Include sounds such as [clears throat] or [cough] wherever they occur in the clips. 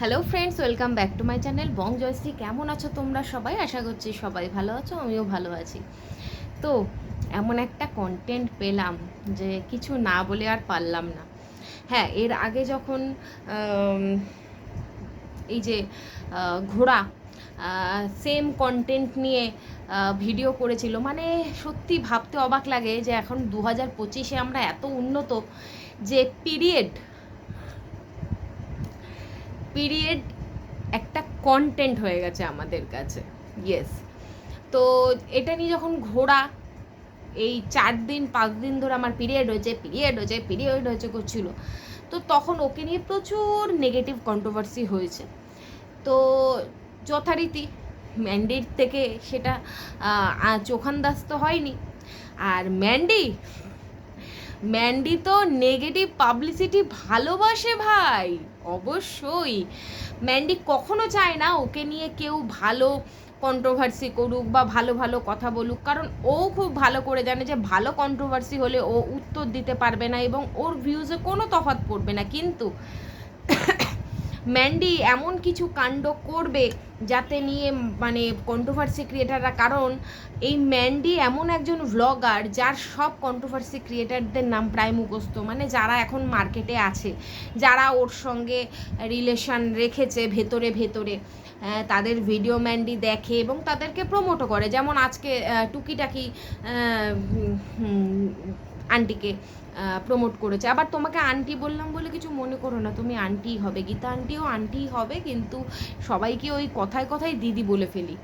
Hello friends welcome back to my channel Bong Joyshree কেমন আছো তোমরা সবাই? আশা করছি সবাই ভালো আছো, আমিও ভালো আছি। তো, এমন একটা কন্টেন্ট পেলাম যে কিছু না বলে আর পারলাম না। হ্যাঁ এর আগে যখন এই যে ঘোড়া সেম কন্টেন্ট নিয়ে ভিডিও করেছিল মানে সত্যি ভাবতে অবাক লাগে যে এখন দু হাজার পঁচিশে আমরা এত উন্নত যে পিরিয়ড পিরিয়ড একটা কন্টেন্ট হয়ে গেছে আমাদের কাছে ইয়েস তো এটা নিয়ে যখন ঘোড়া এই চার দিন পাঁচ দিন ধরে আমার পিরিয়ড হয়েছে পিরিয়ড হয়েছে পিরিয়ড হয়েছে করছিল তো তখন ওকে নিয়ে প্রচুর নেগেটিভ কন্ট্রোভার্সি হয়েছে। তো যথারীতি ম্যান্ডির থেকে সেটা আহ, তো হয়নি আর ম্যান্ডি ম্যান্ডি তো নেগেটিভ পাবলিসিটি ভালোবাসে ভাই, অবশ্যই। ম্যান্ডি কখনো চায় না ওকে নিয়ে কেউ ভালো কন্ট্রোভার্সি করুক বা ভালো ভালো কথা বলুক, কারণ ও খুব ভালো করে জানে যে ভালো কন্ট্রোভার্সি হলে ও উত্তর দিতে পারবে না এবং ওর ভিউজে কোনো তফাৎ পড়বে না। কিন্তু ম্যান্ডি এমন কিছু কাণ্ড করবে যাতে নিয়ে মানে কন্ট্রোভার্সি ক্রিয়েটাররা কারণ এই ম্যান্ডি এমন একজন ভ্লগার যার সব কন্ট্রোভার্সি ক্রিয়েটারদের নাম প্রায় মুখস্থ। মানে যারা এখন মার্কেটে আছে, যারা ওর সঙ্গে রিলেশন রেখেছে ভেতরে ভেতরে তাদের ভিডিও ম্যান্ডি দেখে এবং তাদেরকে প্রমোটও করে। যেমন আজকে টুকিটাকি আন্টিকে প্রমোট করেছে। আবার তোমাকে আন্টি বললাম বলে কিছু মনে করো না, তুমি আন্টিই হবে। গীতা আন্টিও আন্টিই হবে, কিন্তু সবাইকে ওই কথায় কথায় দিদি বলে ফেলি।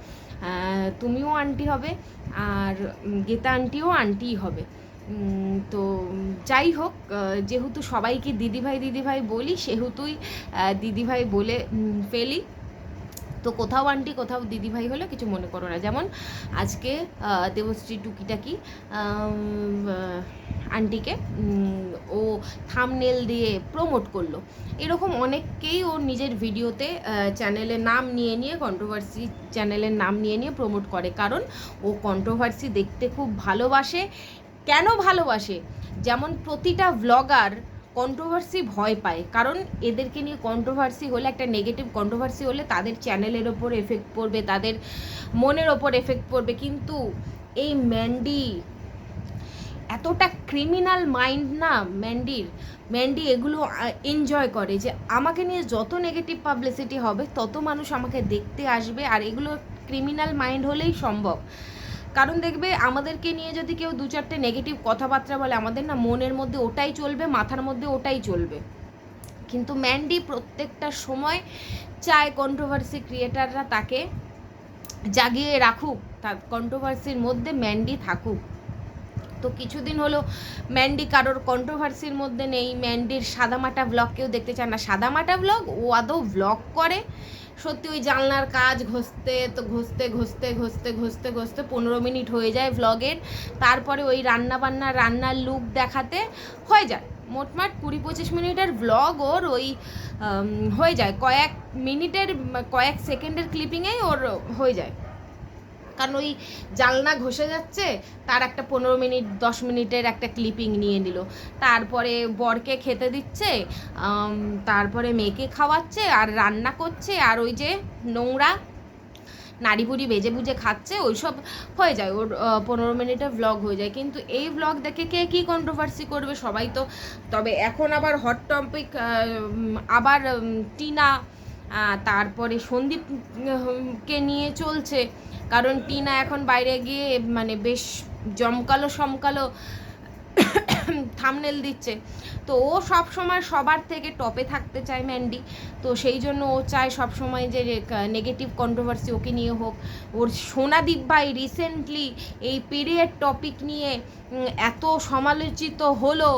তুমিও আন্টি হবে, আর গীতা আন্টিও আন্টিই হবে। তো যাই হোক যেহেতু সবাইকে দিদিভাই দিদিভাই বলি, সেহেতুই দিদিভাই বলে ফেলি। তো কোথাও আন্টি, কোথাও দিদিভাই হলে কিছু মনে করো না। যেমন আজকে দেবশ্রী টুকিটাকি আন্টিকে ও থামনেল দিয়ে প্রমোট করল। এরকম অনেককেই ও নিজের ভিডিওতে চ্যানেলের নাম নিয়ে নিয়ে কন্ট্রোভার্সি চ্যানেলের নাম নিয়ে নিয়ে প্রমোট করে। কারণ ও কন্ট্রোভার্সি দেখতে খুব ভালোবাসে। কেন ভালোবাসে? যেমন প্রতিটা ভ্লগার কন্ট্রোভার্সি ভয় পায়। কারণ এদেরকে নিয়ে কন্ট্রোভার্সি হলে, একটা নেগেটিভ কন্ট্রোভার্সি হলে তাদের চ্যানেলের ওপর এফেক্ট পড়বে, তাদের মনের ওপর এফেক্ট পড়বে। কিন্তু এই ম্যান্ডি এতটা ক্রিমিনাল মাইন্ড না ম্যান্ডির, ম্যান্ডি এগুলো এনজয় করে যে আমাকে নিয়ে যত নেগেটিভ পাবলিসিটি হবে, তত মানুষ আমাকে দেখতে আসবে। আর এগুলো ক্রিমিনাল মাইন্ড হলেই সম্ভব। কারণ দেখবে আমাদেরকে নিয়ে যদি কেউ দু চারটে নেগেটিভ কথাবার্তা বলে, আমাদের না মনের মধ্যে ওটাই চলবে, মাথার মধ্যে ওটাই চলবে। কিন্তু ম্যান্ডি প্রত্যেকটা সময় চায় কন্ট্রোভার্সি ক্রিয়েটাররা তাকে জাগিয়ে রাখুক, তার কন্ট্রোভার্সির মধ্যে ম্যান্ডি থাকুক। তো কিছুদিন হলো ম্যান্ডি কারোর কন্ট্রোভার্সির মধ্যে নেই, ম্যান্ডির সাদামাটা ব্লগ কেউ দেখতে চায় না। সাদামাটা ব্লগ ও আদৌ ব্লগ করে সত্যি ওই জানলার কাজ ঘষতে, তো ঘষতে ঘষতে ঘষতে ঘষতে ঘষতে পনেরো মিনিট হয়ে যায় ভ্লগের তারপরে ওই রান্না বান্না রান্নার লুক দেখাতে হয়ে যায়। মোটমাট কুড়ি পঁচিশ মিনিটের ভ্লগ ওর ওই হয়ে যায়। কয়েক মিনিটের, কয়েক সেকেন্ডের ক্লিপিংয়েই ওর হয়ে যায়। কারণ ওই জানলা ঘষে যাচ্ছে, তার একটা পনেরো মিনিট, দশ মিনিটের একটা ক্লিপিং নিয়ে নিল। তারপরে বরকে খেতে দিচ্ছে তারপরে মেয়েকে খাওয়াচ্ছে, আর রান্না করছে, আর ওই যে নোংরা নাড়ি বুড়ি বেজে বুঝে খাচ্ছে, ওইসব হয়ে যায়। ওর পনেরো মিনিটের ভ্লগ হয়ে যায়। কিন্তু এই ভ্লগ দেখে কে কী কন্ট্রোভার্সি করবে সবাই তো। তবে এখন আবার হট টপিক আবার টিনা তারপরে সন্দীপকে নিয়ে চলছে। কারণ টিনা এখন বাইরে গিয়ে মানে বেশ জমকালো সমকালো থামনেল দিচ্ছে। তো ও সব সময় সবার থেকে টপে থাকতে চায় ম্যান্ডি তো সেই জন্য ও চায় সব সময় যে নেগেটিভ কন্ট্রোভার্সি ওকে নিয়ে হোক। ওর সোনাদীপ ভাই রিসেন্টলি এই পিরিয়ড টপিক নিয়ে এত সমালোচিত হলো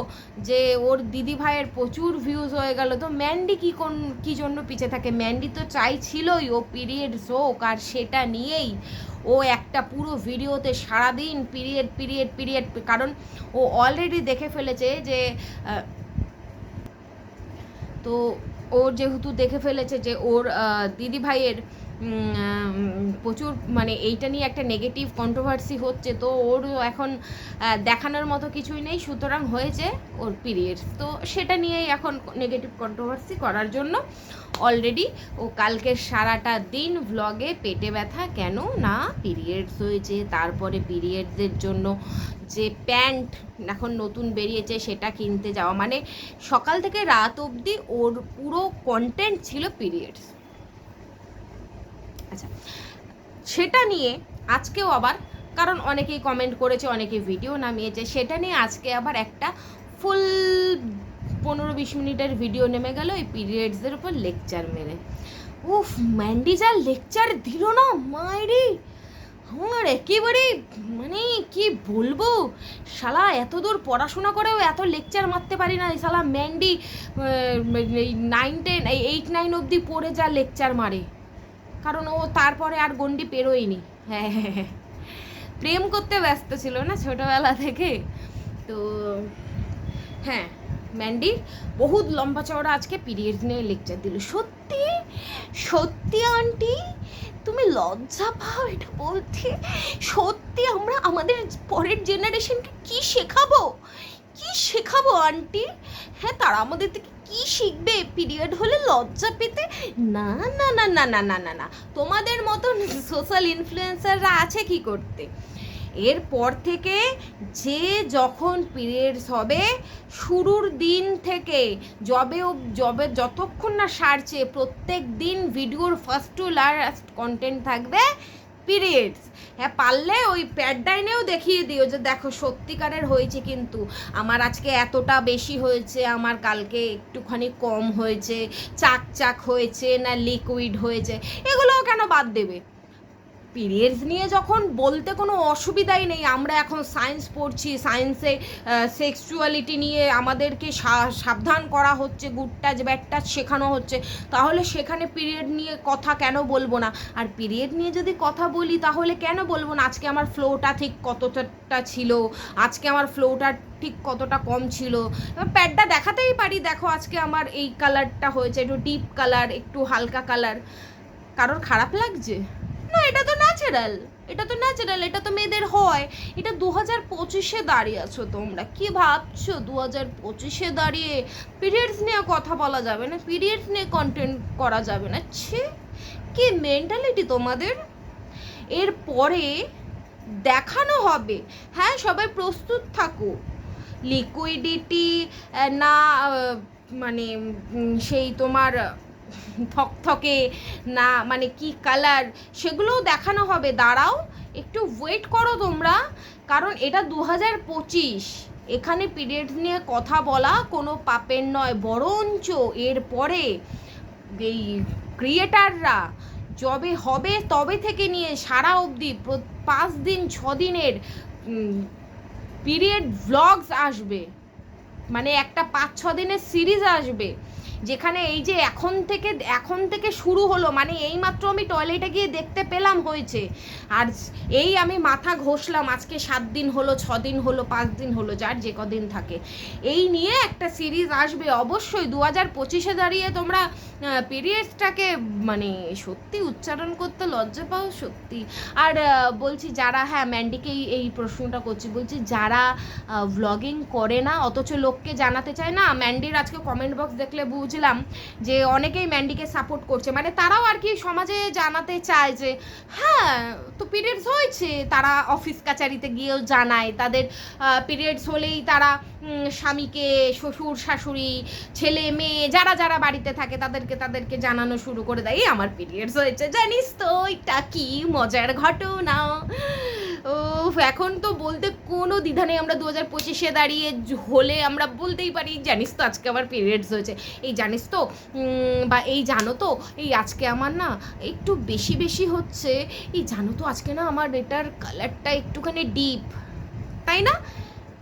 যে ওর দিদি ভাইয়ের প্রচুর ভিউজ হয়ে গেল। তো ম্যান্ডি কি কোন কী জন্য পিছে থাকে? ম্যান্ডি তো চাইছিলই ও পিরিয়ড হোক আর সেটা নিয়েই। ও একটা পুরো ভিডিওতে সারাদিন পিরিয়ড পিরিয়ড পিরিয়ড কারণ ও অলরেডি দেখে ফেলেছে যে তো ও যেহেতু দেখে ফেলেছে যে ওর দিদি ভাইয়ের উম, প্রচুর মানে এইটা নিয়ে একটা নেগেটিভ কন্ট্রোভার্সি হচ্ছে, তো ওর এখন দেখানোর মতো কিছুই নেই, সুতরাং হয়েছে ওর পিরিয়ডস তো সেটা নিয়েই এখন নেগেটিভ কন্ট্রোভার্সি করার জন্য অলরেডি ও কালকে সারাটা দিন ভ্লগে পেটে ব্যথা কেন না পিরিয়ডস হয়েছে, তারপরে পিরিয়ডসের জন্য যে প্যান্ট এখন নতুন বেরিয়েছে সেটা কিনতে যাওয়া মানে সকাল থেকে রাত অবধি ওর পুরো কন্টেন্ট ছিল পিরিয়ডস আচ্ছা। সেটা নিয়ে আজকেও আবার, কারণ অনেকেই কমেন্ট করেছে অনেকে ভিডিও নামিয়েছে, সেটা নিয়ে আজকে আবার একটা ফুল পনেরো বিশ মিনিটের ভিডিও নেমে গেল এই পিরিয়ডসের উপর লেকচার মেরে। উফ ম্যান্ডি যা লেকচার দিল না মায়েরি আমার একেবারে মানে কি বলব? শালা এত দূর পড়াশোনা করেও এত লেকচার মারতে পারি না শালা ম্যান্ডি এই নাইন টেন এই এইট নাইন অবধি পড়ে যা লেকচার মারে। কারণ ও তারপরে আর গন্ডি পেরোয়নি। হ্যাঁ হ্যাঁ হ্যাঁ। প্রেম করতে ব্যস্ত ছিল না ছোটবেলা থেকে। তো হ্যাঁ ম্যান্ডি বহুত লম্বা চওড়া আজকে পিরিয়ড নিয়ে লেকচার দিল। সত্যি? সত্যি, আন্টি? তুমি লজ্জা পাও এটা বলতে? সত্যি আমরা আমাদের পরের জেনারেশনকে কি শেখাবো? কি শেখাবো, আন্টি? হ্যাঁ তারা আমাদের থেকে কি শিখবে? পিরিয়ড হলে লজ্জা পেতে? না না না না না না না না। তোমাদের মতন সোশ্যাল ইনফ্লুয়েন্সাররা আছে কি করতে? এরপর থেকে যে যখন পিরিয়ডস হবে, শুরুর দিন থেকে জবে জবে যতক্ষণ না সারছে, প্রত্যেক দিন ভিডিওর ফার্স্ট টু লাস্ট কন্টেন্ট থাকবে পিরিয়ডস হ্যাঁ পারলে ওই প্যাডডাইনেও দেখিয়ে দিও যে দেখো সত্যিকারের হয়েছে কিন্তু। আমার আজকে এতটা বেশি হয়েছে, আমার কালকে একটুখানি কম হয়েছে চাক চাক হয়েছে না লিকুইড হয়েছে, এগুলোও কেন বাদ দেবে? পিরিয়ডস নিয়ে যখন বলতে কোনো অসুবিধাই নেই, আমরা এখন সায়েন্স পড়ছি সায়েন্সে সেক্সুয়ালিটি নিয়ে আমাদেরকে সাবধান করা হচ্ছে গুড টাচ ব্যাড টাচ শেখানো হচ্ছে, তাহলে সেখানে পিরিয়ড নিয়ে কথা কেন বলব না? আর পিরিয়ড নিয়ে যদি কথা বলি, তাহলে কেন বলব না? আজকে আমার ফ্লোটা ঠিক কতটা ছিল? আজকে আমার ফ্লোটা ঠিক কতটা কম ছিল? প্যাডটা দেখাতেই পারি, দেখো আজকে আমার এই কালারটা হয়েছে, একটু ডিপ কালার একটু হালকা কালার কারোর খারাপ লাগছে? না, এটা তো ন্যাচারাল এটা তো ন্যাচারাল এটা তো মেয়েদের হয়। এটা দু হাজার পঁচিশে দাঁড়িয়ে আছো তোমরা, কি ভাবছ? দু হাজার পঁচিশে দাঁড়িয়ে পিরিয়ডস নিয়ে কথা বলা যাবে না পিরিয়ডস নিয়ে কন্টেন্ট করা যাবে না। ছে, কি মেন্টালিটি তোমাদের? এরপরে দেখানো হবে। হ্যাঁ সবাই প্রস্তুত থাকো। লিকুইডিটি না মানে সেই তোমার থকথকে, না মানে কি কালার সেগুলোও দেখানো হবে। দাঁড়াও, একটু ওয়েট করো তোমরা, কারণ এটা দু হাজার পঁচিশ। এখানে পিরিয়ড নিয়ে কথা বলা কোনো পাপের নয়, বরঞ্চ এরপরে এই ক্রিয়েটাররা যবে হবে তবে থেকে নিয়ে সারা অবধি পাঁচ দিন, ছ দিনের পিরিয়ড ভ্লগস আসবে। মানে একটা পাঁচ, ছ দিনের সিরিজ আসবে। যেখানে এই যে এখন থেকে এখন থেকে শুরু হলো মানে এই মাত্র আমি টয়লেটে গিয়ে দেখতে পেলাম হয়েছে। আর এই আমি মাথা ঘষলাম, আজকে সাত দিন হলো, ছ দিন হলো, পাঁচ দিন হলো, যার যে কদিন থাকে। এই নিয়ে একটা সিরিজ আসবে অবশ্যই দু হাজার পঁচিশে দাঁড়িয়ে তোমরা পিরিয়ডসটাকে মানে সত্যি উচ্চারণ করতে লজ্জা পাও সত্যি। আর বলছি যারা হ্যাঁ ম্যান্ডিকেই এই প্রশ্নটা করছি, বলছি যারা ভ্লগিং করে না, অথচ লোককে জানাতে চায় না, ম্যান্ডির আজকে কমেন্ট বক্স দেখলে বুঝলাম যে অনেকেই ম্যান্ডিকে সাপোর্ট করছে। মানে তারাও আর কি সমাজে জানাতে চায় যে হ্যাঁ তো পিরিয়ডস হয়েছে। তারা অফিস কাচারিতে গিয়েও জানায়। তাদের পিরিয়ডস হলেই তারা স্বামীকে, শ্বশুর, শাশুড়ি, ছেলে, মেয়ে, যারা যারা বাড়িতে থাকে, তাদেরকে তাদেরকে জানানো শুরু করে দেয়। "এই আমার পিরিয়ডস হয়েছে। জানিস তো, এটা কি মজার ঘটনা? ও এখন তো বলতে কোনো দ্বিধা নেই। আমরা দু হাজার পঁচিশে দাঁড়িয়ে হলে আমরা বলতেই পারি, জানিস তো আজকে আমার পিরিয়ডস হয়েছে। এই জানিস তো বা এই জানো তো, এই আজকে আমার না একটু বেশি বেশি হচ্ছে। এই জানো তো আজকে না আমার এটার কালারটা একটুখানি ডিপ তাই না?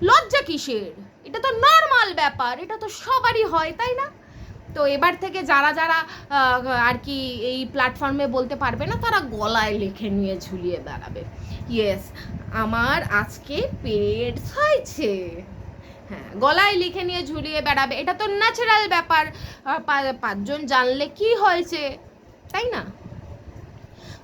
লজ্জা কিসের? এটা তো নর্মাল ব্যাপার, এটা তো সবারই হয়, তাই না? তো এবার থেকে যারা যারা আর কি এই প্ল্যাটফর্মে বলতে পারবে না, তারা গলায় লিখে নিয়ে ঝুলিয়ে বেড়াবে ইয়েস আমার আজকে পেট হয়েছে হ্যাঁ গলায় লিখে নিয়ে ঝুলিয়ে বেড়াবে। এটা তো ন্যাচারাল ব্যাপার। পাঁচজন জানলে কি হয়েছে? তাই না?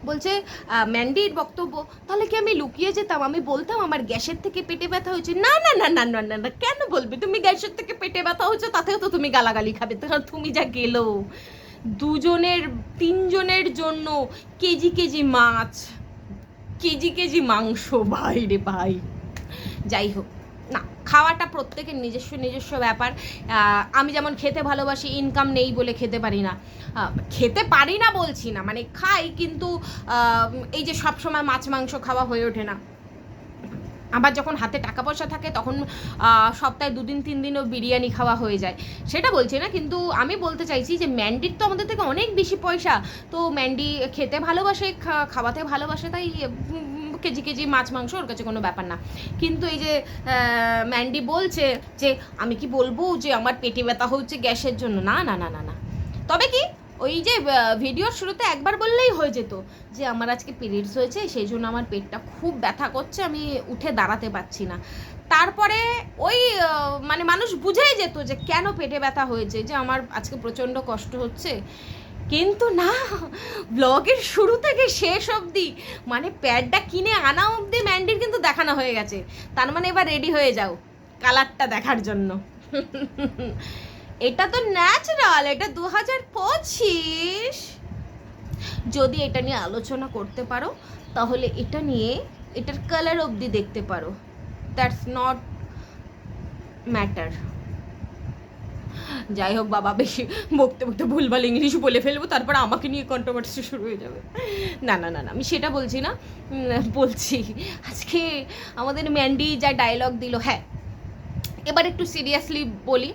বলছে আহ, ম্যান্ডির বক্তব্য। তাহলে কি আমি লুকিয়ে যেতাম? আমি বলতাম আমার গ্যাসের থেকে পেটে ব্যথা হয়েছে। না না না না না না না কেন বলবে? তুমি গ্যাসের থেকে পেটে ব্যথা হয়েছে তাতেও তো তুমি গালাগালি খাবে। কারণ তুমি যা গেলো। দুজনের তিনজনের জন্য কেজি কেজি মাছ কেজি কেজি মাংস ভাই রে ভাই। যাই হোক। না, খাওয়াটা প্রত্যেকের নিজস্ব নিজস্ব ব্যাপার। আমি যেমন খেতে ভালোবাসি ইনকাম নেই বলে খেতে পারি না। খেতে পারি না বলছি না মানে খাই কিন্তু এই যে সব সময় মাছ, মাংস খাওয়া হয়ে ওঠে না। আবার যখন হাতে টাকা পয়সা থাকে, তখন সপ্তাহে দুদিন তিন দিনও বিরিয়ানি খাওয়া হয়ে যায়। সেটা বলছি না, কিন্তু আমি বলতে চাইছি যে ম্যান্ডির তো আমাদের থেকে অনেক বেশি পয়সা। তো ম্যান্ডি খেতে ভালোবাসে খাওয়াতে ভালোবাসে, তাই কেজি কেজি মাছ, মাংস ওর কাছে কোনো ব্যাপার না। কিন্তু এই যে ম্যান্ডি বলছে যে, আমি কি বলব যে, আমার পেটে ব্যথা হচ্ছে গ্যাসের জন্য। না না না না না। তবে কি, ওই যে ভিডিওর শুরুতে একবার বললেই হয়ে যেত যে, আমার আজকে পিরিয়ডস হয়েছে, সেই জন্য আমার পেটটা খুব ব্যথা করছে, আমি উঠে দাঁড়াতে পারছি না। তারপরে ওই মানে মানুষ বুঝেই যেত যে, কেন পেটে ব্যথা হয়েছে, যে, আমার আজকে প্রচণ্ড কষ্ট হচ্ছে। কিন্তু না, ব্লগের শুরু থেকে শেষ অবধি মানে প্যাডটা কিনে আনা অবধি ম্যান্ডির কিন্তু দেখানো হয়ে গেছে। তার মানে এবার রেডি হয়ে যাও, কালারটা দেখার জন্য। এটা তো ন্যাচারাল এটা দু হাজার পঁচিশ। যদি এটা নিয়ে আলোচনা করতে পারো, তাহলে এটা নিয়ে এটার কালার অবধি দেখতে পারো। দ্যাটস নট ম্যাটার যাই হোক বাবা, বেশি বকতে বকতে ভুলভাল ইংলিশ বলে ফেলব, তারপর আমাকে নিয়ে কন্ট্রোভার্সি শুরু হয়ে যাবে। না না না না, আমি সেটা বলছি না বলছি আজকে আমাদের ম্যান্ডি যা ডায়লগ দিল হ্যাঁ এবার একটু সিরিয়াসলি বলি,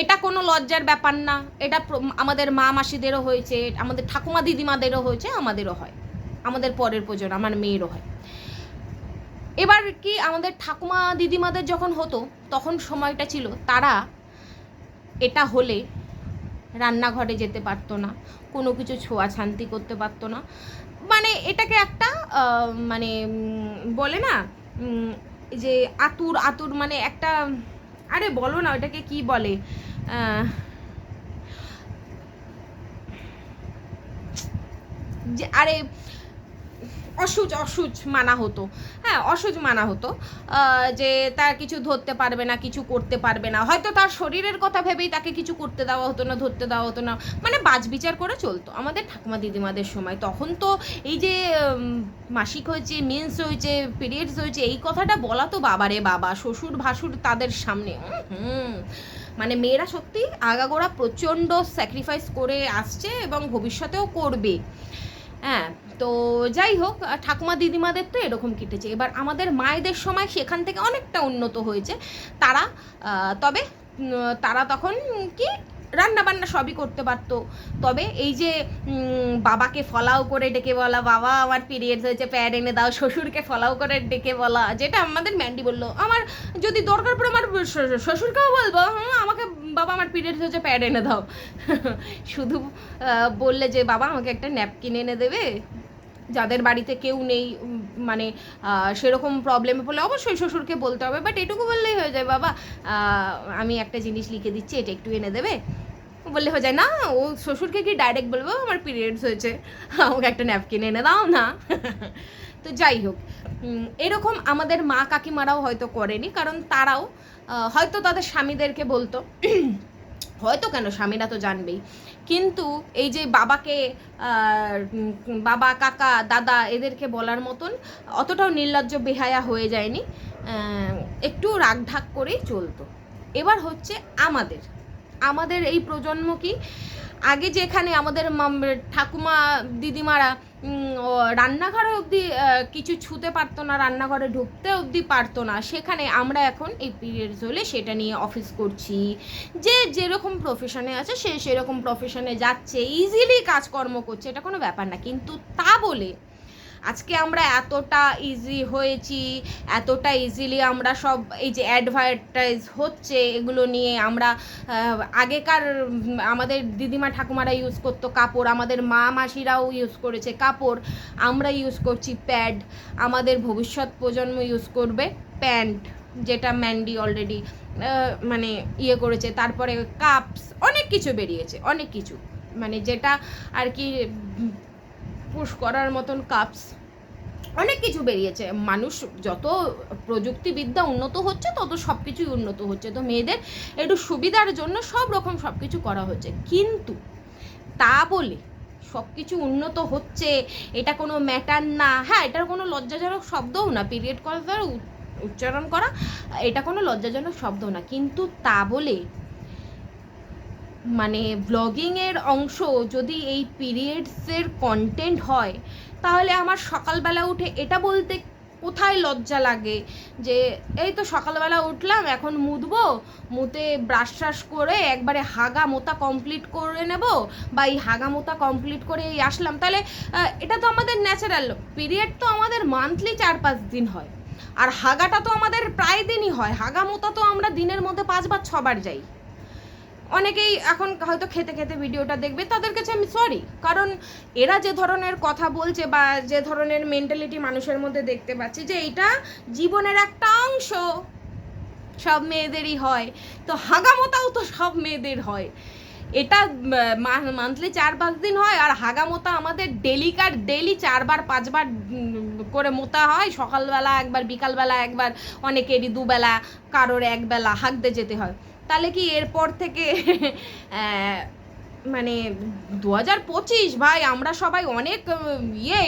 এটা কোনো লজ্জার ব্যাপার না, এটা আমাদের মা মাসিদেরও হয়েছে, আমাদের ঠাকুমা দিদিমাদেরও হয়েছে, আমাদেরও হয়, আমাদের পরের প্রজন্ম, আমার মেয়েরও হয়। এবার কি আমাদের ঠাকুমা দিদিমাদের যখন হতো, তখন সময়টা ছিল, তারা এটা হলে রান্নাঘরে যেতে পারতো না, কোনো কিছু ছোঁয়া ছান্তি করতে পারতো না। মানে এটাকে একটা মানে বলে না যে আতুর আতুর মানে একটা, আরে বলো না ওটাকে কি বলে যে, আরে অসুচ অসুচ মানা হতো। হ্যাঁ অসুচ মানা হতো যে তার কিছু ধরতে পারবে না, কিছু করতে পারবে না। হয়তো তার শরীরের কথা ভেবেই তাকে কিছু করতে দেওয়া হতো না, ধরতে দেওয়া হতো না। মানে বাজ বিচার করে চলতো। আমাদের ঠাকুমা দিদিমাদের সময় তখন তো এই যে মাসিক হয়েছে, মেন্স হয়েছে, পিরিয়ডস হয়েছে, এই কথাটা বলা তো বাবারে বাবা। শ্বশুর, ভাসুর তাদের সামনে হুম। মানে মেয়েরা সত্যি আগাগোড়া প্রচণ্ড স্যাক্রিফাইস করে আসছে এবং ভবিষ্যতেও করবে। হ্যাঁ তো যাই হোক ঠাকুমা দিদিমাদের তো এরকম কেটেছে। এবার আমাদের মায়েদের সময় সেখান থেকে অনেকটা উন্নত হয়েছে। তারা তবে তারা তখন কি রান্না বান্না সবই করতে পারতো। তবে এই যে বাবাকে ফলাও করে ডেকে বলা, বাবা আমার পিরিয়ডস হয়েছে, প্যাড এনে দাও, শ্বশুরকে ফলাও করে ডেকে বলা, যেটা আমাদের ম্যান্ডি বলল, আমার যদি দরকার পড়ে আমার শ্বশুরকেও বলব আমাকে বাবা আমার পিরিয়ডস হয়েছে, প্যাড এনে দাও। [laughs] শুধু বললে যে, বাবা আমাকে একটা ন্যাপকিন এনে দেবে যাদের বাড়িতে কেউ নেই মানে সেরকম প্রবলেমে পড়লে অবশ্যই শ্বশুরকে বলতে হবে। বাট এটুকু বললেই হয়ে যায়, বাবা। আমি একটা জিনিস লিখে দিচ্ছি, এটা একটু এনে দেবে। বললে হয়ে যায়, না, ও শ্বশুরকে কি ডাইরেক্ট বলব? আমার পিরিয়ডস হয়েছে। আমাকে একটা ন্যাপকিন এনে দাও না। [laughs] তো যাই হোক এরকম আমাদের মা কাকিমারাও হয়তো করেনি, কারণ তারাও হয়তো তাদের স্বামীদেরকে বলতো। [clears throat] হয়তো কেন, স্বামীরা তো জানবেই। কিন্তু এই যে বাবাকে বাবা, কাকা, দাদা এদেরকে বলার মতন অতটাও নির্লজ্জ বেহায়া হয়ে যায়নি। একটু রাগঢাক করেই চলতো। এবার হচ্ছে আমাদের। আমাদের এই প্রজন্ম কি? আগে যেখানে আমাদের ঠাকুমা, দিদিমারা রান্নাঘরে অবধি কিছু ছুতে পারতো না, রান্নাঘরে ঢুকতে অবধি পারতো না, সেখানে আমরা এখন এই পিরিয়ডস হলে সেটা নিয়ে অফিস করছি। যে যেরকম প্রফেশনে আছে, সে সেরকম প্রফেশনে যাচ্ছে ইজিলি কাজকর্ম করছে, এটা কোনো ব্যাপার না। কিন্তু তা বলে আজকে আমরা এতটা ইজি হয়েছি, এতটা ইজিলি আমরা সব এই যে অ্যাডভার্টাইজ হচ্ছে, এগুলো নিয়ে আমরা আগেকার আমাদের দিদিমা ঠাকুমারা ইউজ করতো কাপড়, আমাদের মা মাসিরাও ইউজ করেছে কাপড়, আমরা ইউজ করছি প্যাড আমাদের ভবিষ্যৎ প্রজন্ম ইউজ করবে প্যান্ট যেটা ম্যান্ডি অলরেডি মানে ইয়ে করেছে, তারপরে কাপস অনেক কিছু বেরিয়েছে, অনেক কিছু মানে যেটা আর কি পুশ করার মতন কাপস অনেক কিছু বেরিয়েছে। মানুষ যত প্রযুক্তিবিদ্যা উন্নত হচ্ছে, তত সব কিছুই উন্নত হচ্ছে। তো মেয়েদের একটু সুবিধার জন্য সব রকম সব কিছু করা হচ্ছে। কিন্তু তা বলে সব কিছু উন্নত হচ্ছে, এটা কোনো ম্যাটার না। হ্যাঁ এটার কোনো লজ্জাজনক শব্দও না। পিরিয়ড করা দ্বারা উচ্চারণ করা, এটা কোনো লজ্জাজনক শব্দ না। কিন্তু তা বলে মানে ব্লগিংয়ের অংশ যদি এই পিরিয়ডসের কন্টেন্ট হয়, তাহলে আমার সকালবেলা উঠে এটা বলতে কোথায় লজ্জা লাগে? যে এই তো সকালবেলা উঠলাম, এখন মুদবো, মুতে ব্রাশ ট্রাশ করে একবারে হাগা মোতা কমপ্লিট করে নেব। বা এই হাগা মোতা কমপ্লিট করে এই আসলাম। তাহলে এটা তো আমাদের ন্যাচারাল পিরিয়ড তো আমাদের মান্থলি চার পাঁচ দিন হয়। আর হাগাটা তো আমাদের প্রায় দিনই হয়। হাগা মোতা তো আমরা দিনের মধ্যে পাঁচবার ছবার যাই। অনেকেই এখন হয়তো খেতে খেতে ভিডিওটা দেখবে, তাদের কাছে আমি সরি কারণ এরা যে ধরনের কথা বলছে বা যে ধরনের মেন্টালিটি মানুষের মধ্যে দেখতে পাচ্ছি যে এটা জীবনের একটা অংশ, সব মেয়েদেরই হয়। তো হাগামোতাও তো সব মেয়েদের হয়। এটা মান্থলি চার পাঁচ দিন হয় আর হাগামোতা আমাদের ডেলিকার ডেলি চারবার, পাঁচবার করে মোতা হয়। সকালবেলা একবার, বিকালবেলা একবার, অনেকেরই দুবেলা, কারোর একবেলা হাঁকতে যেতে হয়। তাহলে কি এরপর থেকে [laughs] মানে দু হাজার পঁচিশ, ভাই, আমরা সবাই অনেক ইয়ে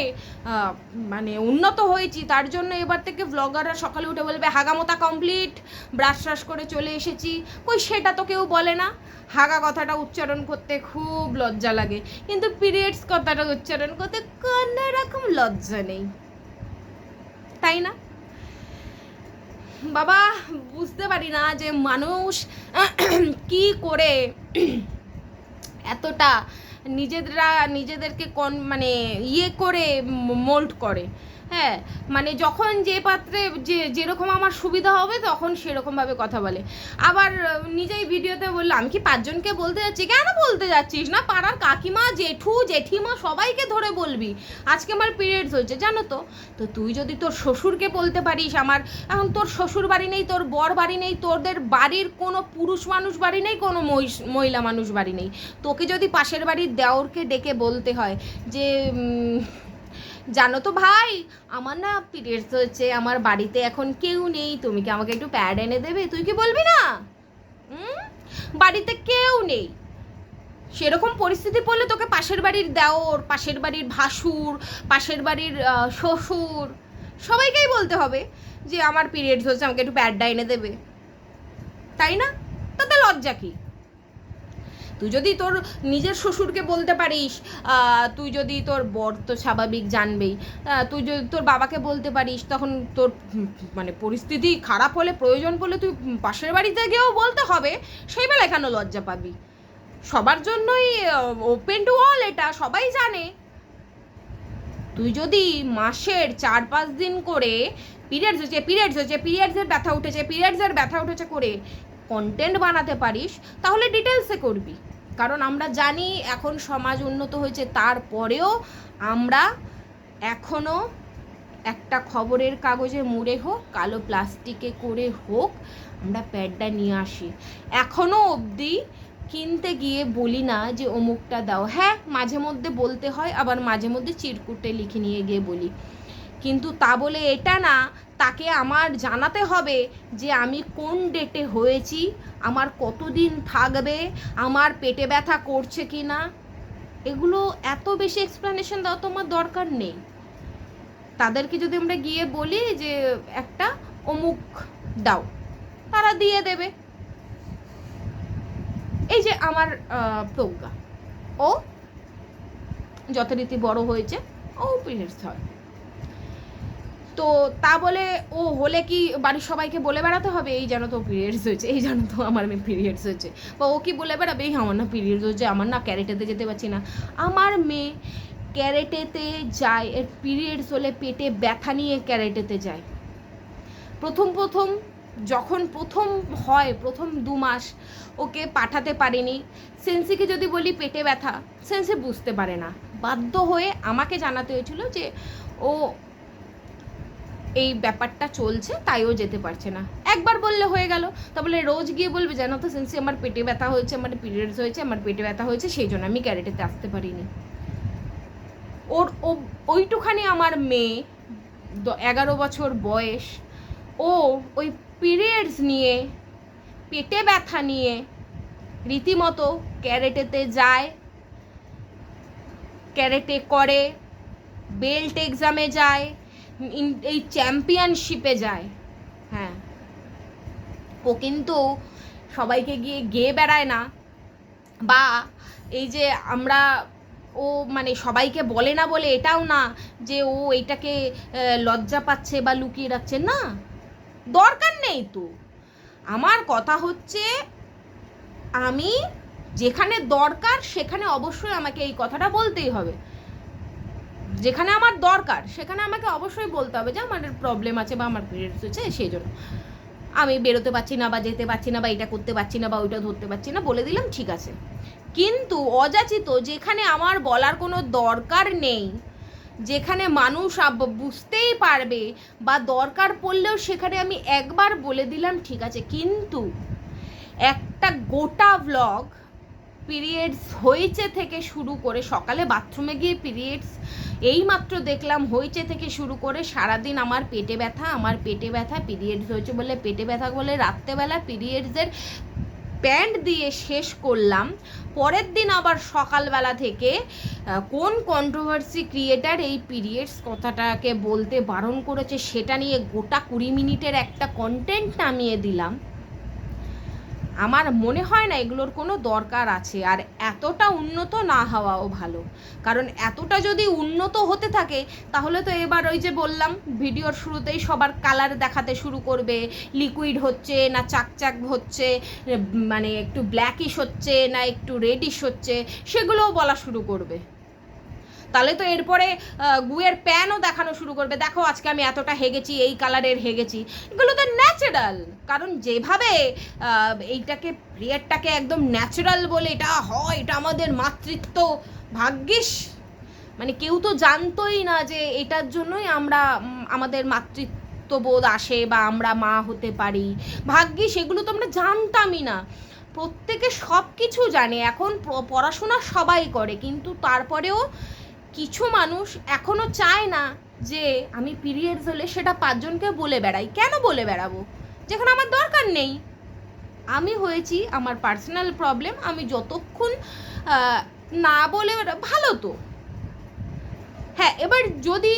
মানে উন্নত হয়েছি। তার জন্য এবার থেকে ব্লগাররা সকালে উঠে বলবে, হাগামোতা কমপ্লিট ব্রাশ ট্রাশ করে চলে এসেছি। কই, সেটা তো কেউ বলে না। হাগা কথাটা উচ্চারণ করতে খুব লজ্জা লাগে। কিন্তু পিরিয়ডস কথাটা উচ্চারণ করতে কোনো রকম লজ্জা নেই। তাই না? বাবা, বুঝতে পারি না যে মানুষ কি করে এতটা নিজেরা, নিজেদেরকে কন মানে ইয়ে করে মোল্ড করে। হ্যাঁ মানে যখন যে পাত্রে যে, যেরকম আমার সুবিধা হবে তখন সেরকমভাবে কথা বলে। আবার নিজেই ভিডিওতে বলল, আমি কি পাঁচজনকে বলতে যাচ্ছি? কেন বলতে যাচ্ছিস না? পাড়ার কাকিমা, জেঠু, জেঠিমা সবাইকে ধরে বলবি। আজকে আমার পিরিয়ডস হয়েছে জানো তো? তো তুই যদি তোর শ্বশুরকে বলতে পারিস, আমার, এখন তোর শ্বশুর বাড়ি নেই, তোর বর বাড়ি নেই, তোদের বাড়ির কোনো পুরুষ মানুষ বাড়ি নেই, কোনো মহিলা মানুষ বাড়ি নেই। তোকে যদি পাশের বাড়ির দেওরকে ডেকে বলতে হয় যে জানো তো ভাই, আমার না পিরিয়ডস হচ্ছে আমার বাড়িতে এখন কেউ নেই। তুমি কি আমাকে একটু প্যাড এনে দেবে? তুই কি বলবি না? বাড়িতে কেউ নেই। সেরকম পরিস্থিতি পড়লে তোকে পাশের বাড়ির দেওর, পাশের বাড়ির ভাসুর, পাশের বাড়ির শ্বশুর, সবাইকেই বলতে হবে যে আমার পিরিয়ডস হচ্ছে আমাকে একটু প্যাডটা এনে দেবে। তাই না? তাতে লজ্জা কি? তুই যদি তোর নিজের শ্বশুরকে বলতে পারিস তুই যদি তোর বর তো স্বাভাবিক জানবেই তুই যদি তোর বাবাকে বলতে পারিস, তখন তোর মানে পরিস্থিতি খারাপ হলে প্রয়োজন পড়লে তুই পাশের বাড়িতে গিয়েও বলতে হবে সেই বেলায় কেন লজ্জা পাবি। সবার জন্যই ওপেন টু অল এটা, সবাই জানে। তুই যদি মাসের চার পাঁচ দিন করে পিরিয়ডস হচ্ছে পিরিয়ডস হচ্ছে পিরিয়ডসের ব্যথা উঠেছে পিরিয়ডসের ব্যথা উঠেছে করে কন্টেন্ট বানাতে পারিস, তাহলে ডিটেলসে করবি। কারণ আমরা জানি এখন সমাজ উন্নত হয়েছে, তারপরেও আমরা এখনও একটা খবরের কাগজে মুড়ে হোক, কালো প্লাস্টিকে করে হোক, আমরা প্যাডটা নিয়ে আসি। এখনও অবধি কিনতে গিয়ে বলি না যে অমুকটা দাও। হ্যাঁ মাঝে মধ্যে বলতে হয়, আবার মাঝে মধ্যে চিরকুটে লিখে নিয়ে গিয়ে বলি। কিন্তু তা বলে এটা না, তাকে আমার জানাতে হবে যে আমি কোন ডেটে হয়েছি, আমার কতদিন থাকবে, আমার পেটে ব্যথা করছে কি না এগুলো এত বেশি এক্সপ্লেনেশন দেওয়া তো আমার দরকার নেই। তাদেরকে যদি আমরা গিয়ে বলি যে একটা অমুক দাও, তারা দিয়ে দেবে। এই যে আমার প্রজ্ঞা। ও যথারীতি বড় হয়েছে, ও পিরিয়ডস হয় তো তা বলে ও হলে কি বাড়ির সবাইকে বলে বেড়াতে হবে? এই যেন তো পিরিয়ডস হয়েছে, এই যেন তো আমার মেয়ে পিরিয়ডস হয়েছে। বা ও কি বলে বেড়াবে? এই আমার না পিরিয়ডস হচ্ছে আমার না ক্যারেটেতে যেতে পারছি না। আমার মেয়ে ক্যারেটেতে যায়, এর পিরিয়ডস হলে পেটে ব্যথা নিয়ে ক্যারেটেতে যায়। প্রথম প্রথম, যখন প্রথম হয়, প্রথম দু মাস ওকে পাঠাতে পারিনি, সেন্সিকে যদি বলি পেটে ব্যথা, সেন্সি বুঝতে পারে না। বাধ্য হয়ে আমাকে জানাতে হয়েছিল যে ও এই ব্যাপারটা চলছে তাই ও যেতে পারছে না। একবার বললে হয়ে গেল। তা বলে রোজ গিয়ে বলবে, জানো তো সেন্সি আমার পেটে ব্যথা হয়েছে, আমার পিরিয়ডস হয়েছে, আমার পেটে ব্যথা হয়েছে, সেই জন্য আমি ক্যারেটেতে আসতে পারিনি। ওর, ও ওইটুখানি আমার মেয়ে এগারো বছর বয়স, ও ওই পিরিয়ডস নিয়ে, পেটে ব্যথা নিয়ে রীতিমতো ক্যারেটেতে যায় ক্যারেটে করে বেল্ট এক্সামে যায় এই চ্যাম্পিয়নশিপে যায়। হ্যাঁ। ও কিন্তু সবাইকে গিয়ে গেয়ে বেড়ায় না। বা এই যে আমরা, ও মানে সবাইকে বলে না বলে এটাও না যে ও এইটাকে লজ্জা পাচ্ছে বা লুকিয়ে রাখছে। না, দরকার নেই তো। আমার কথা হচ্ছে, আমি যেখানে দরকার সেখানে অবশ্যই আমাকে এই কথাটা বলতেই হবে। যেখানে আমার দরকার, সেখানে আমাকে অবশ্যই বলতে হবে যে আমার প্রবলেম আছে বা আমার পিরিয়ডস হচ্ছে সেই জন্য। আমি বেরোতে পারছি না বা যেতে পারছি না বা এটা করতে পারছি না বা ওইটা ধরতে পারছি না, বলে দিলাম ঠিক আছে। কিন্তু অযাচিত যেখানে আমার বলার কোনো দরকার নেই, যেখানে মানুষ বুঝতেই পারবে বা দরকার পড়লেও সেখানে আমি একবার বলে দিলাম ঠিক আছে। কিন্তু একটা গোটা ব্লগ পিরিয়ডস হয়েছে থেকে শুরু করে, সকালে বাথরুমে গিয়ে পিরিয়ডস এই মাত্র দেখলাম হয়েছে থেকে শুরু করে সারাদিন আমার পেটে ব্যথা, আমার পেটে ব্যথা পিরিয়ডস হয়েছে বলে পেটে ব্যথা বলে রাত্রেবেলা পিরিয়ডসের প্যান্ট দিয়ে শেষ করলাম। পরের দিন আবার সকালবেলা থেকে কোন কন্ট্রোভার্সি ক্রিয়েটার এই পিরিয়ডস কথাটাকে বলতে বারণ করেছে সেটা নিয়ে গোটা কুড়ি মিনিটের একটা কন্টেন্ট নামিয়ে দিলাম। আমার মনে হয় না এগুলোর কোনো দরকার আছে। আর এতটা উন্নত না হওয়াও ভালো। কারণ এতটা যদি উন্নত হতে থাকে, তাহলে তো এবার ওই যে বললাম, ভিডিওর শুরুতেই সবার কালার দেখাতে শুরু করবে। লিকুইড হচ্ছে না চাকচাক হচ্ছে মানে একটু ব্ল্যাকিশ হচ্ছে না একটু রেডিশ হচ্ছে, সেগুলোও বলা শুরু করবে। তাহলে তো এরপরে গুয়ের প্যানও দেখানো শুরু করবে। দেখো, আজকে আমি এতটা হেগেছি, এই কালারের হেগেছি। এগুলো তো ন্যাচারাল কারণ যেভাবে এইটাকে পিরিয়ডটাকে একদম ন্যাচারাল বলে এটা হয়, এটা আমাদের মাতৃত্ব, ভাগ্যিস। মানে কেউ তো জানতোই না যে এটার জন্যই আমরা আমাদের মাতৃত্ববোধ আসে বা আমরা মা হতে পারি। ভাগ্যিস, এগুলো তো আমরা জানতামই না। প্রত্যেকে সব কিছু জানে। এখন পড়াশোনা সবাই করে, কিন্তু তারপরেও কিছু মানুষ এখনও চায় না যে আমি পিরিয়ডস হলে সেটা পাঁচজনকে বলে বেড়াই। কেন বলে বেড়াবো? যেখানে আমার দরকার নেই। আমি হয়েছি আমার পার্সোনাল প্রবলেম আমি যতক্ষণ না বলে ভালো তো। হ্যাঁ এবার যদি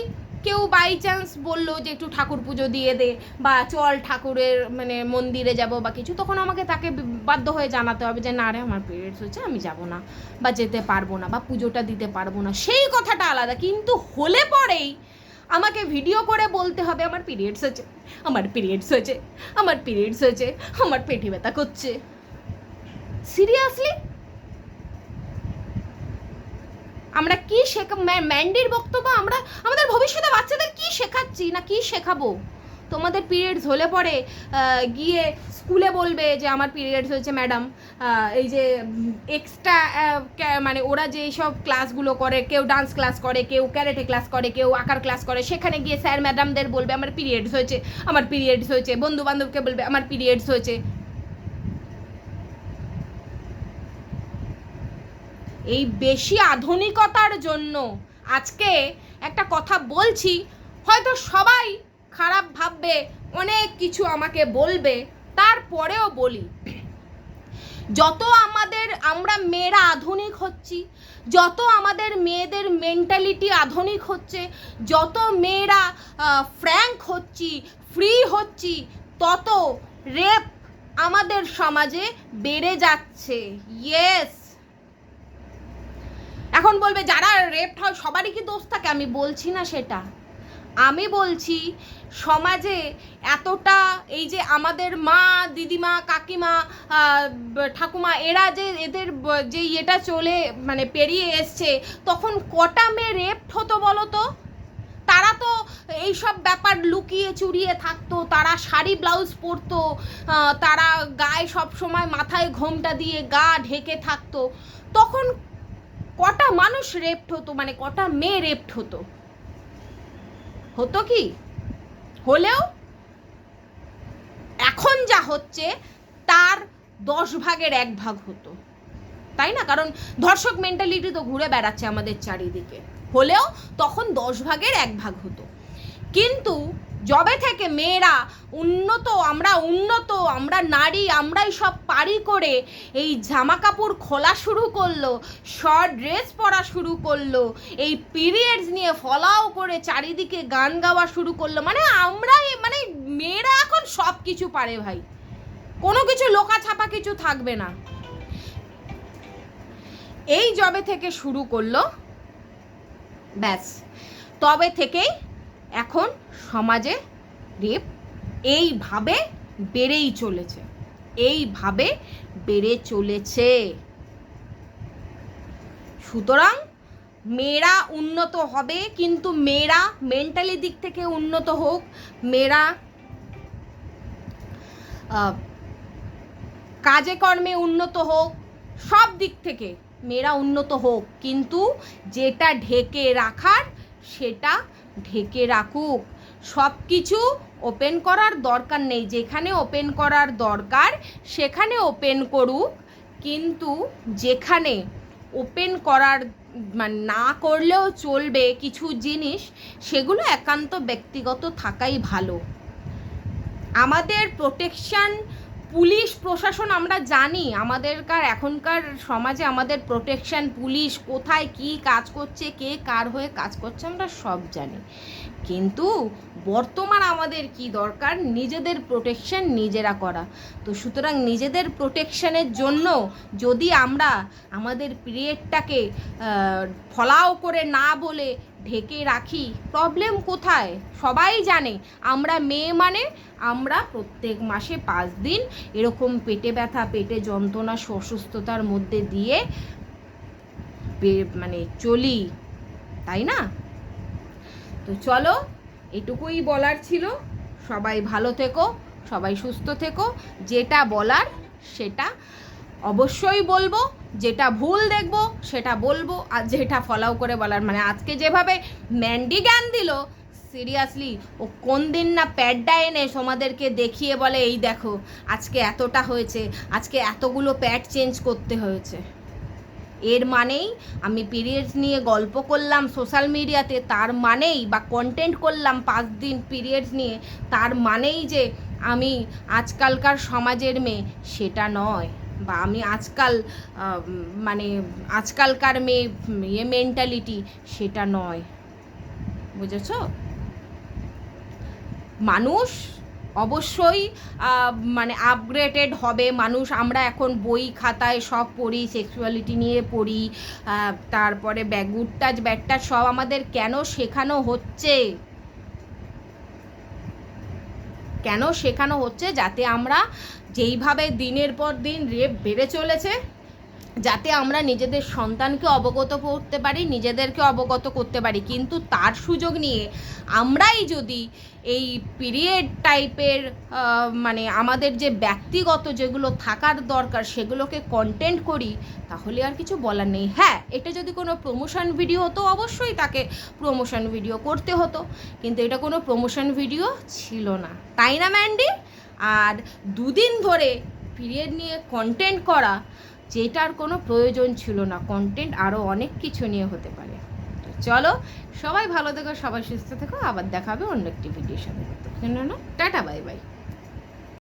কেউ বাই চান্স বলল যে একটু ঠাকুর পুজো দিয়ে দে বা চল ঠাকুরের মানে মন্দিরে যাব বা কিছু, তখন আমাকে তাকে বাধ্য হয়ে জানাতে হবে যে, না রে, আমার পিরিয়ডস হচ্ছে আমি যাব না বা যেতে পারব না বা পুজোটা দিতে পারব না। সেই কথাটা আলাদা, কিন্তু হলে পরেই আমাকে ভিডিও করে বলতে হবে, আমার পিরিয়ডস হয়েছে, আমার পিরিয়ডস হয়েছে, আমার পিরিয়ডস হয়েছে, আমার পেটে ব্যথা করছে। সিরিয়াসলি আমরা কি শেখা ম্যা- ম্যান্ডির বক্তব্য আমরা, আমাদের ভবিষ্যতে বাচ্চাদের কি শেখাচ্ছি না কি শেখাবো? তোমাদের পিরিয়ডস হলে পরে গিয়ে স্কুলে বলবে যে আমার পিরিয়ডস হয়েছে ম্যাডাম এই যে এক্সট্রা মানে ওরা যে সব ক্লাসগুলো করে, কেউ ডান্স ক্লাস করে, কেউ ক্যারেটে ক্লাস করে, কেউ আঁকার ক্লাস করে, সেখানে গিয়ে স্যার ম্যাডামদের বলবে, আমার পিরিয়ডস হয়েছে, আমার পিরিয়ডস হয়েছে বন্ধু বান্ধবকে বলবে, আমার পিরিয়ডস হয়েছে। এই বেশি আধুনিকতার জন্য আজকে একটা কথা বলছি, হয়তো সবাই খারাপ ভাববে, অনেক কিছু আমাকে বলবে, তারপরেও বলি। যত আমাদের আমরা মেয়েরা আধুনিক হচ্ছি, যত আমাদের মেয়েদের মেন্টালিটি আধুনিক হচ্ছে, যত মেয়েরা ফ্র্যাঙ্ক হচ্ছি ফ্রি হচ্ছি, তত রেপ আমাদের সমাজে বেড়ে যাচ্ছে। ইয়েস এখন বলবে, যারা রেপ হয়, সবারই কি দোষ থাকে? আমি বলছি না সেটা। আমি বলছি, সমাজে এতটা এই যে আমাদের মা, দিদিমা, কাকিমা ঠাকুমা, এরা যে এদের যে ইয়েটা চলে মানে পেরিয়ে এসছে, তখন কটা মেয়ে রেপ্ট হতো বলো তো? তারা তো এইসব ব্যাপার লুকিয়ে চুরিয়ে থাকতো, তারা শাড়ি ব্লাউজ পরতো তারা গায়ে সব সময় মাথায় ঘোমটা দিয়ে গা ঢেকে থাকতো। তখন কটা মানুষ রেপ্ট হতো মানে কটা মেয়ে রেপ্ট হতো? হতো কি? হলেও এখন যা হচ্ছে, তার দশ ভাগের এক ভাগ হতো। তাই না? কারণ ধর্ষক মেন্টালিটি তো ঘুরে বেড়াচ্ছে আমাদের চারিদিকে। হলেও তখন দশ ভাগের এক ভাগ হতো। কিন্তু জবে থেকে মেয়েরা উন্নত, আমরা উন্নত, আমরা নারী, আমরাই সব পারি করে এই জামা কাপড় খোলা শুরু করল, শর্ট ড্রেস পরা শুরু করল, এই পিরিয়ডস নিয়ে ফলাও করে চারিদিকে গান গাওয়া শুরু করল। মানে আমরাই মানে মেয়েরা এখন সব কিছু পারে ভাই। কোনো কিছু লোকা ছাপা কিছু থাকবে না। এই জবে থেকে শুরু করল, ব্যাস। তবে থেকেই এখন সমাজে রেপ এইভাবে বেড়েই চলেছে, এইভাবে বেড়ে চলেছে। সুতরাং মেয়েরা উন্নত হবে, কিন্তু মেয়েরা মেন্টালি দিক থেকে উন্নত হোক। মেয়েরা কাজে কর্মে উন্নত হোক, সব দিক থেকে মেয়েরা উন্নত হোক, কিন্তু যেটা ঢেকে রাখার সেটা ঢেকে রাখুক। সব কিছু ওপেন করার দরকার নেই। যেখানে ওপেন করার দরকার, সেখানে ওপেন করুক। কিন্তু যেখানে ওপেন করার মানে না করলেও চলবে কিছু জিনিস, সেগুলো একান্ত ব্যক্তিগত থাকাই ভালো। আমাদের প্রোটেকশন পুলিশ, প্রশাসন আমরা জানি, আমাদেরকার, এখনকার সমাজে আমাদের প্রোটেকশন পুলিশ কোথায় কি কাজ করছে, কে কার হয়ে কাজ করছে, আমরা সব জানি। কিন্তু বর্তমান আমাদের কি দরকার? নিজেদের প্রোটেকশন নিজেরা করা। তো সুতরাং নিজেদের প্রোটেকশনের জন্য যদি আমরা আমাদের পিরিয়ডটাকে ফলাও করে না বলে ঢেকে রাখি প্রবলেম কোথায়? সবাই জানে। আমরা মেয়ে মানে আমরা প্রত্যেক মাসে পাঁচ দিন এরকম পেটে ব্যথা, পেটে যন্ত্রণা, অসুস্থতার মধ্যে দিয়ে মানে চলি। তাই না? তো চলো, এটুকুই বলার ছিল। সবাই ভালো থেকো, সবাই সুস্থ থেকো। যেটা বলার সেটা অবশ্যই বলব, যেটা ভুল দেখব সেটা বলব, আর যেটা ফলাও করে বলার। মানে আজকে যেভাবে ম্যান্ডি জ্ঞান দিল সিরিয়াসলি ও কোন দিন না প্যাডটা এনে তোমাদেরকে দেখিয়ে বলে, এই দেখো, আজকে এতটা হয়েছে, আজকে এতগুলো প্যাড চেঞ্জ করতে হয়েছে। এর মানেই আমি পিরিয়ডস নিয়ে গল্প করলাম সোশ্যাল মিডিয়াতে তার মানেই বা কন্টেন্ট করলাম পাঁচ দিন পিরিয়ডস নিয়ে, তার মানেই যে আমি আজকালকার সমাজের মেয়ে, সেটা নয়। বা আমি আজকাল মানে আজকালকার মেয়ে ইয়ে মেন্টালিটি সেটা নয়। বুঝেছ? মানুষ অবশ্যই মানে আপগ্রেডেড হবে। মানুষ, আমরা এখন বই খাতায় সব পড়ি সেক্সুয়ালিটি নিয়ে পড়ি তারপরে ব্যাগুড টাচ ব্যাটটাচ সব আমাদের কেন শেখানো হচ্ছে? কেন শেখানো হচ্ছে? যাতে আমরা যেইভাবে দিনের পর দিন রেপ বেড়ে চলেছে যাতে আমরা নিজেদের সন্তানকে অবগত করতে পারি, নিজেদেরকে অবগত করতে পারি। কিন্তু তার সুযোগ নিয়ে আমরাই যদি এই পিরিয়ড টাইপের মানে আমাদের যে ব্যক্তিগত যেগুলো থাকার দরকার সেগুলোকে কন্টেন্ট করি, তাহলে আর কিছু বলার নেই। হ্যাঁ এটা যদি কোনো প্রমোশন ভিডিও হতো, অবশ্যই তাকে প্রমোশন ভিডিও করতে হতো। কিন্তু এটা কোনো প্রমোশন ভিডিও ছিল না। তাই না ম্যান্ডি আর দুদিন ধরে পিরিয়ড নিয়ে কন্টেন্ট করা যেটার কোনো প্রয়োজন ছিল না কন্টেন্ট আরও অনেক কিছু নিয়ে হতে পারে। চলো, সবাই ভালো থেকো, সবাই সুস্থ থেকো, আবার দেখাবে অন্য একটি ভিডিওর সাথে। Tata bye bye